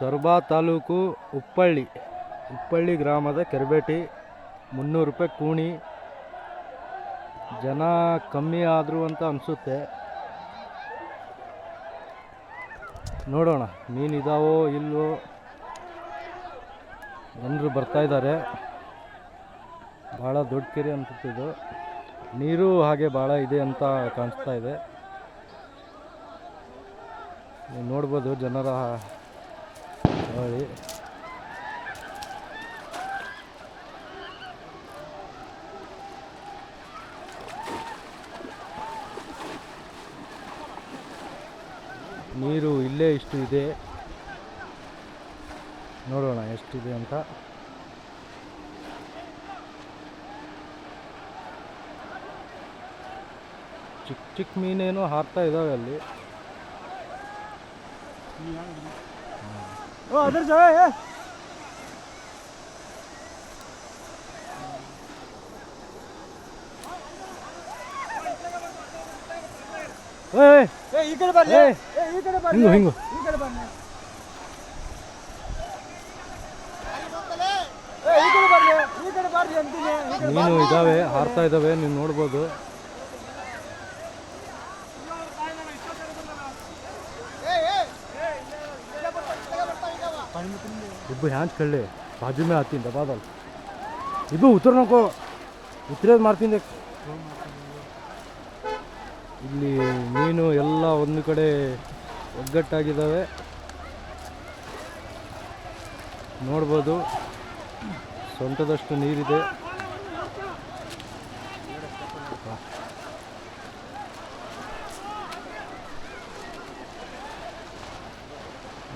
ಸೊರಬ ತಾಲೂಕು ಉಪ್ಪಳ್ಳಿ ಉಪ್ಪಳ್ಳಿ ಗ್ರಾಮದ ಕೆರಬೇಟಿ, ಮುನ್ನೂರು ರೂಪಾಯಿ ಕೂಣಿ. ಜನ ಕಮ್ಮಿ ಆದರು ಅಂತ ಅನಿಸುತ್ತೆ. ನೋಡೋಣ, ಮೀನು ಇದಾವೋ ಇಲ್ವೋ? ಜನರು ಬರ್ತಾ ಇದ್ದಾರೆ ಭಾಳ ದೊಡ್ಡ ಕೆರೆ ಅನಿಸುತ್ತಿದ್ದು ನೀರು ಹಾಗೆ ಭಾಳ ಇದೆ ಅಂತ ಕಾಣಿಸ್ತಾ ಇದೆ. ನೋಡ್ಬೋದು ಜನರ ನೀರು ಇಲ್ಲೇ ಇಷ್ಟು ಇದೆ. ನೋಡೋಣ ಎಷ್ಟಿದೆ ಅಂತ. ಚಿಕ್ಕ ಚಿಕ್ಕ ಮೀನೇನೋ ಹಾರ್ತಾ ಇದ್ದಾವೆ ಅಲ್ಲಿ. ಅದ್ರ ಏಯ್ ಏ. ಈ ಕಡೆ ಬರ್ಲಿ. ಕಡೆ ಬರ್ಲಿ. ಹಿಂಗು ಕಡೆ ಬರ್ಲಿ. ಇದ್ದಾವೆ ಹಾರ್ತಾ ಇದಾವೆ ನೀವು ನೋಡ್ಬೋದು. ಇಬ್ಬು ಹ್ಯಾಂಚ್ ಕಳ್ಳಿ, ಬಾಜು ಮೇಲೆ ಹತ್ತೀನಿ ದಬಾದಲ್ ಇದು ಉತ್ತರ ನೋಕೋ ಉತ್ತರದ್ ಮಾಡ್ತೀನಿ ಇಲ್ಲಿ ಮೀನು ಎಲ್ಲ ಒಂದು ಕಡೆ ಒಗ್ಗಟ್ಟಾಗಿದ್ದಾವೆ ನೋಡ್ಬೋದು. ಸೊಂಟದಷ್ಟು ನೀರಿದೆ.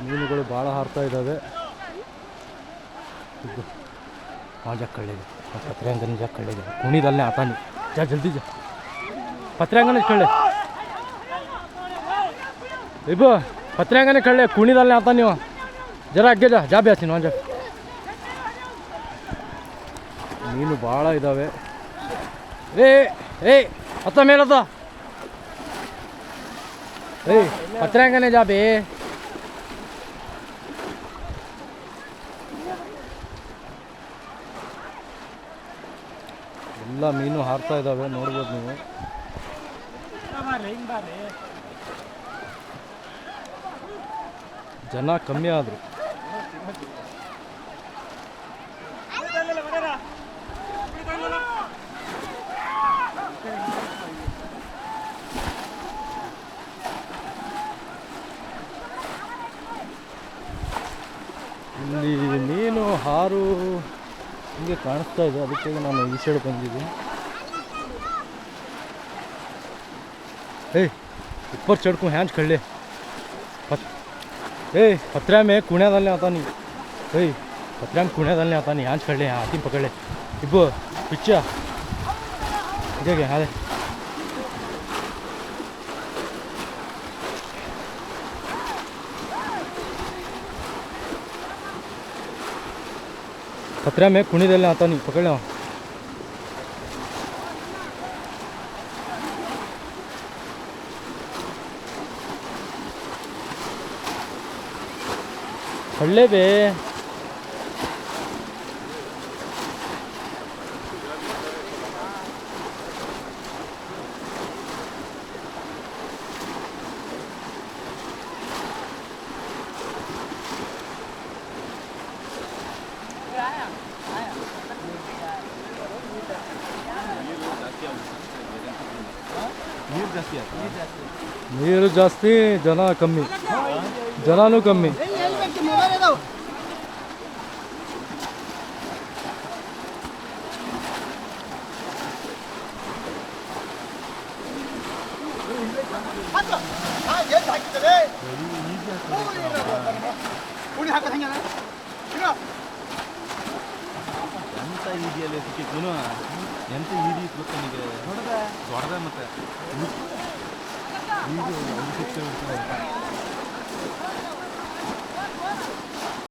ಮೀನುಗಳು ಭಾಳ ಹಾರ್ತಾ ಇದ್ದಾವೆ. ಮಾಜಾ ಕಳ್ಳಿದೆ ಪತ್ರ್ಯಾಂಗನ ಜಾ ಕುಣಿದಲ್ಲೇ ಆತಾನೆ. ಜಾ, ಜಲ್ದಿ ಜಾ. ಪತ್ರೆಯಂಗನ ಕಳ್ಳೆ. ಇಬ್ಬು, ಪತ್ರೆಯಂಗನ ಕಳ್ಳೆ, ಕುಣಿದಲ್ಲೇ ಆತ ನೀವು ಜರ ಅಗ್ಗೆ ಜಾ ಜಾ ಬ್ಯಾಸಿ ನೋನ್ ಜಾ. ಮೀನು ಭಾಳ ಇದ್ದಾವೆ. ಏ ಏ, ಅತ್ತ ಮೇಲದ ಏಯ್, ಪತ್ರೆಯಂಗನೇ ಜಾ ಎಲ್ಲ ಮೀನು ಹಾರ್ತಾ ಇದ್ದಾವೆ ನೋಡ್ಬೋದು ನೀವು. ಜನ ಕಮ್ಮಿ ಆದರು. ಇಲ್ಲಿ ಮೀನು ಹಾರು ಹಿಂಗೆ ಕಾಣಿಸ್ತಾ ಇದೆ ಅದಕ್ಕಾಗಿ ನಾನು ಈ ಸೈಡ್ ಬಂದಿದ್ದೀನಿ ಏಯ್ ಉಪ್ಪರ್ ಚಡ್ಕು ಹ್ಯಾಂಚ್ ಕಳ್ಳಿ ಪತ್ ಏಯ್ ಪತ್ರ್ಯಾಮೆ ಕುಣ್ಯಾದಲ್ಲಿ ಆತಾನಿ ಏಯ್ ಪತ್ರ್ಯಾಮ್ ಕುಣ್ಯಾದಲ್ಲಿ ಆತಾನಿ ಹ್ಯಾಂಚ್ ಕಳ್ಳಿ ಹಾಕಿ ಪಕಳ್ಳಿ ಇಬ್ಬು ಪಿಚ್ಚ ಇದಾಗೆ ಅದೇ खतरा में कुणी दिला आता नहीं पकड़ लो फड़े बे ನೀರು ಜಾಸ್ತಿ ಜನ ಕಮ್ಮಿ ಜನನೂ ಕಮ್ಮಿ ಉಣಿ ಎಂತ ಈದಿಯಲ್ಲಿ ಸಿಕ್ಕಿದ್ನು ಎಂತ ಈದಿ ಇತ್ತು ನನಗೆ? ದೊಡ್ಡದ? ಮತ್ತೆ? ಈಗ ಒಂದು ಸಿಕ್ತೇವೆ